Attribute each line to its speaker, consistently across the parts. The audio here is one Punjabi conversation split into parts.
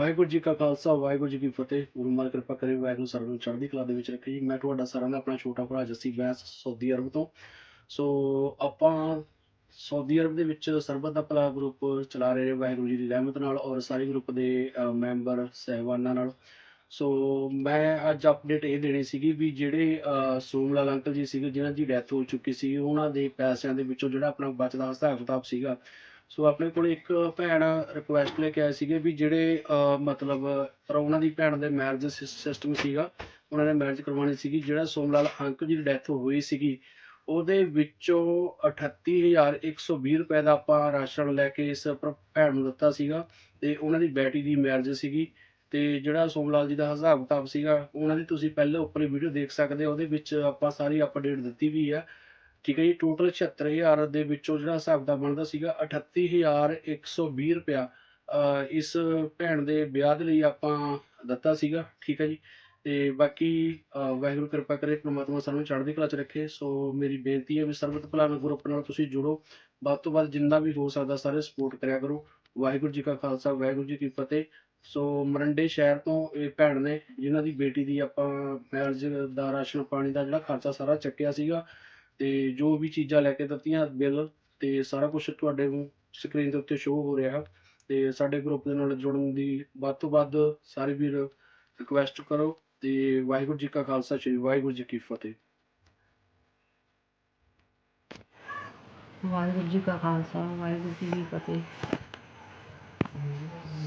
Speaker 1: ਵਾਹਿਗੁਰੂ ਜੀ ਕਾ ਖਾਲਸਾ ਵਾਹਿਗੁਰੂ ਜੀ ਕੀ ਫਤਿਹ। ਗੁਰੂ ਮਾਲ ਕਿਰਪਾ ਕਰੇ ਵਾਹਿਗੁਰੂ ਸਾਰਿਆਂ ਨੂੰ ਚੜ੍ਹਦੀ ਕਲਾ ਦੇ ਵਿੱਚ ਰੱਖੇ ਜੀ। ਮੈਂ ਤੁਹਾਡਾ ਸਾਰਿਆਂ ਦਾ ਆਪਣਾ ਛੋਟਾ ਭਰਾ ਜੱਸੀ ਬੈਂਸ ਸਾਊਦੀ ਅਰਬ ਤੋਂ। ਸੋ ਆਪਾਂ ਸਾਊਦੀ ਅਰਬ ਦੇ ਵਿੱਚ ਸਰਬਤ ਦਾ ਭਲਾ ਗਰੁੱਪ ਚਲਾ ਰਹੇ ਵਾਹਿਗੁਰੂ ਜੀ ਦੀ ਰਹਿਮਤ ਨਾਲ ਔਰ ਸਾਰੇ ਗਰੁੱਪ ਦੇ ਮੈਂਬਰ ਸਹਿਬਾਨਾਂ ਨਾਲ। ਸੋ ਮੈਂ ਅੱਜ ਅਪਡੇਟ ਇਹ ਦੇਣੀ ਸੀਗੀ ਵੀ ਜਿਹੜੇ ਅਹ, ਸੋਮਲਾਲ ਅੰਕਲ ਜੀ ਸੀਗੇ ਜਿਨ੍ਹਾਂ ਦੀ ਡੈਥ ਹੋ ਚੁੱਕੀ ਸੀ ਉਹਨਾਂ ਦੇ ਪੈਸਿਆਂ ਦੇ ਵਿੱਚੋਂ ਜਿਹੜਾ ਆਪਣਾ ਬਚਦਾ ਹਿਸਾਬ ਕਿਤਾਬ ਸੀਗਾ ਸੋ ਆਪਣੇ ਕੋਲ ਇੱਕ ਭੈਣ ਰਿਕੁਐਸਟ ਲੈ ਕੇ ਆਏ ਸੀਗੇ ਵੀ ਜਿਹੜੇ ਮਤਲਬ ਉਹਨਾਂ ਦੀ ਭੈਣ ਦੇ ਮੈਰਿਜ ਸਿਸਟਮ ਸੀਗਾ, ਉਹਨਾਂ ਨੇ ਮੈਰਿਜ ਕਰਵਾਉਣੀ ਸੀਗੀ, ਜਿਹੜਾ ਸੋਮਲਾਲ ਅੰਕ ਜੀ ਦੀ ਡੈਥ ਹੋਈ ਸੀਗੀ, ਉਹਦੇ ਵਿੱਚੋਂ 38120 ਰੁਪਏ ਦਾ ਆਪਾਂ ਰਾਸ਼ਨ ਲੈ ਕੇ ਇਸ ਭਰ- ਭੈਣ ਨੂੰ ਦਿੱਤਾ ਸੀਗਾ ਤੇ ਉਹਨਾਂ ਦੀ ਬੇਟੀ ਦੀ ਮੈਰਿਜ ਸੀਗੀ ਤੇ ਜਿਹੜਾ ਸੋਮਲਾਲ ਜੀ ਦਾ ਹਿਸਾਬ ਕਿਤਾਬ ਸੀਗਾ, ਉਹਨਾਂ ਦੀ ਤੁਸੀਂ ਪਹਿਲਾਂ ਉੱਪਰ ਵੀਡੀਓ ਦੇਖ ਸਕਦੇ ਹੋ, ਉਹਦੇ ਵਿੱਚ ਆਪਾਂ ਸਾਰੀ ਅਪਡੇਟ ਦਿੱਤੀ ਵੀ ਆ। ਠੀਕ ਹੈ ਜੀ ਟੋਟਲ 76000 ਦੇ ਵਿੱਚੋਂ ਜਿਹੜਾ ਹਿਸਾਬ ਦਾ ਬਣਦਾ ਸੀਗਾ 38120 ਰੁਪਇਆ ਇਸ ਭੈਣ ਦੇ ਵਿਆਹ ਦੇ ਲਈ ਆਪਾਂ ਦਿੱਤਾ ਸੀਗਾ, ਠੀਕ ਹੈ ਜੀ। ਤੇ ਬਾਕੀ ਵਾਹਿਗੁਰੂ ਕਿਰਪਾ ਕਰੇ, ਪ੍ਰਮਾਤਮਾ ਸਾਨੂੰ ਚੜ੍ਹਦੀ ਕਲਾ ਚ ਰੱਖੇ। ਸੋ ਮੇਰੀ ਬੇਨਤੀ ਹੈ ਵੀ ਸਰਬਤ ਭਲਾ ਗਰੁੱਪ ਨਾਲ ਤੁਸੀਂ ਜੁੜੋ। ਵੱਧ ਤੋਂ ਵੱਧ ਜਿੰਨਾ ਵੀ ਹੋ ਸਕਦਾ ਸਾਰੇ ਸਪੋਰਟ ਕਰਿਆ ਕਰੋ। ਵਾਹਿਗੁਰੂ ਜੀ ਕਾ ਖਾਲਸਾ, ਵਾਹਿਗੁਰੂ ਜੀ ਕੀ ਫਤਿਹ। ਸੋ ਮਰੰਡੇ ਸ਼ਹਿਰ ਤੋਂ ਇਹ ਭੈਣ ਨੇ, ਜਿਨ੍ਹਾਂ ਦੀ ਬੇਟੀ ਦੀ ਆਪਾਂ ਮੈਰਿਜ ਦਾ ਰਾਸ਼ਨ ਪਾਣੀ ਦਾ ਜਿਹੜਾ ਖਰਚਾ ਸਾਰਾ ਚੱਕਿਆ ਸੀਗਾ। ਤੇ ਜੋ ਵੀ ਚੀਜ਼ਾਂ ਲੈ ਕੇ ਦਿੱਤੀਆਂ ਬਿੱਲ ਤੇ ਸਾਰਾ ਕੁਝ ਤੁਹਾਡੇ ਨੂੰ ਸਕਰੀਨ ਦੇ ਉੱਤੇ ਸ਼ੋਅ ਹੋ ਰਿਹਾ ਤੇ ਸਾਡੇ ਗਰੁੱਪ ਦੇ ਨਾਲ ਜੁੜਨ ਦੀ ਵੱਧ ਤੋਂ ਵੱਧ ਸਾਰੇ ਵੀਰ ਰਿਕੁਐਸਟ ਕਰੋ ਤੇ ਵਾਹਿਗੁਰੂ ਜੀ ਕਾ ਖਾਲਸਾ, ਸ੍ਰੀ ਵਾਹਿਗੁਰੂ ਜੀ ਕੀ ਫਤਿਹ।
Speaker 2: ਵਾਹਿਗੁਰੂ ਜੀ ਕਾ ਖਾਲਸਾ, ਵਾਹਿਗੁਰੂ ਜੀ ਕੀ ਫਤਿਹ।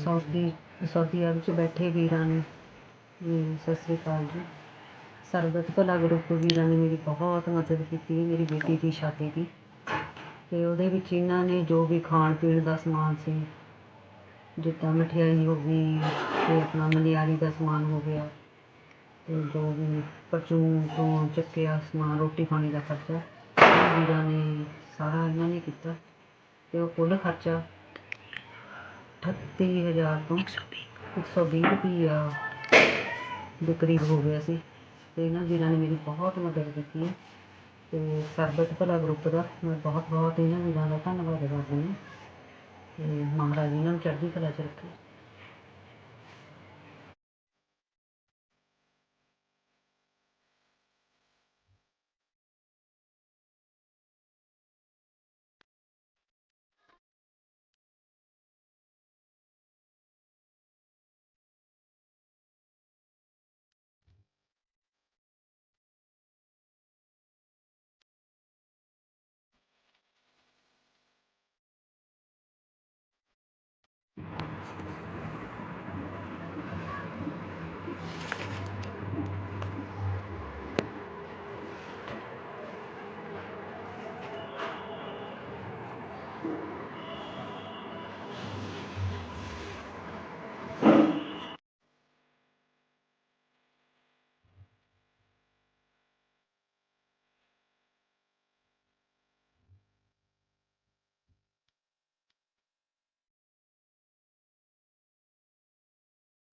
Speaker 2: ਸਾਊਦੀ ਸਾਊਦੀ ਅਰਬ 'ਚ ਬੈਠੇ ਵੀਰਾਂ ਨੂੰ। ਸਤਿ ਸ੍ਰੀ ਅਕਾਲ ਜੀ। ਸਰਬਤ ਭਲਾ ਗਰੁੱਪ ਵੀਰਾਂ ਨੇ ਮੇਰੀ ਬਹੁਤ ਮਦਦ ਕੀਤੀ ਮੇਰੀ ਬੇਟੀ ਦੀ, ਸ਼ਾਦੀ ਦੀ। ਅਤੇ ਉਹਦੇ ਵਿੱਚ ਇਹਨਾਂ ਨੇ ਜੋ ਵੀ ਖਾਣ ਪੀਣ ਦਾ ਸਮਾਨ ਸੀ, ਜਿੱਦਾਂ ਮਠਿਆਈ ਹੋ ਗਈ ਅਤੇ ਆਪਣਾ ਮਨਿਆਰੀ ਦਾ ਸਮਾਨ ਹੋ ਗਿਆ ਅਤੇ ਜੋ ਵੀ ਪਰਚੂਨ ਤੋਂ ਚੱਕਿਆ ਸਮਾਨ, ਰੋਟੀ ਪਾਣੀ ਦਾ ਖਰਚਾ ਵੀਰਾਂ ਨੇ ਸਾਰਾ ਇਹਨਾਂ ਨੇ ਕੀਤਾ। ਅਤੇ ਉਹ ਕੁੱਲ ਖਰਚਾ ਅਠੱਤੀ ਹਜ਼ਾਰ ਤੋਂ 120 ਰੁਪਈਆ ਦੇ ਕਰੀਬ ਹੋ ਗਿਆ ਸੀ। ਅਤੇ ਇਹਨਾਂ ਵੀਰਾਂ ਨੇ ਮੇਰੀ ਬਹੁਤ ਮਦਦ ਕੀਤੀ ਹੈ। ਅਤੇ ਸਰਬਤ ਭਲਾ ਗਰੁੱਪ ਦਾ ਮੈਂ ਬਹੁਤ ਬਹੁਤ ਇਹਨਾਂ ਵੀਰਾਂ ਦਾ ਧੰਨਵਾਦ ਕਰਦੀ ਹਾਂ। ਅਤੇ ਮਹਾਰਾਜ ਇਹਨਾਂ ਨੂੰ ਚੜ੍ਹਦੀ ਕਲਾ ਚ ਰੱਖੇ।